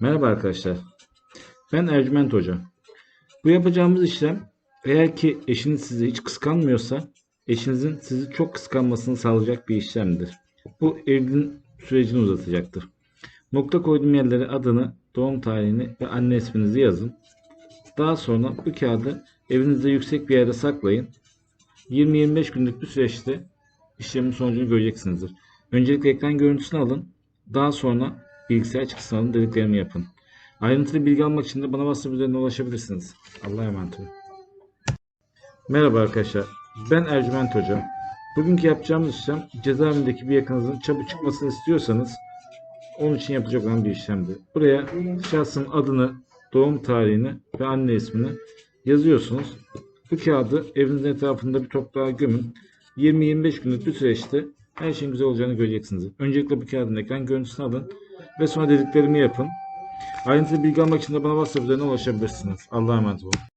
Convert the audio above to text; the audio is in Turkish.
Merhaba arkadaşlar. Ben Ercüment Hoca. Bu yapacağımız işlem eğer ki eşiniz sizi hiç kıskanmıyorsa eşinizin sizi çok kıskanmasını sağlayacak bir işlemdir. Bu evliliğin sürecini uzatacaktır. Nokta koyduğum yerlere adını, doğum tarihini ve anne isminizi yazın. Daha sonra bu kağıdı evinizde yüksek bir yerde saklayın. 20-25 günlük bir süreçte işlemin sonucunu göreceksinizdir. Öncelikle ekran görüntüsünü alın. Daha sonra bilgisayar çıktısını alın dediklerimi yapın. Ayrıntılı bilgi almak için de bana WhatsApp üzerinden ulaşabilirsiniz. Allah'a emanet olun. Merhaba arkadaşlar. Ben Ercüment Hoca. Bugünkü yapacağımız işlem cezaevindeki bir yakınızın çabuk çıkmasını istiyorsanız onun için yapılacak olan bir işlemdir. Buraya şahsın adını, doğum tarihini ve anne ismini yazıyorsunuz. Bu kağıdı evinizin etrafında bir toprağa gömün. 20-25 günlük bir süreçte her şeyin güzel olacağını göreceksiniz. Öncelikle bu kağıdın ekran görüntüsünü alın ve sonra dediklerimi yapın. Ayrıntılı bilgi almak için de bana WhatsApp üzerinden ulaşabilirsiniz. Allah'a emanet olun.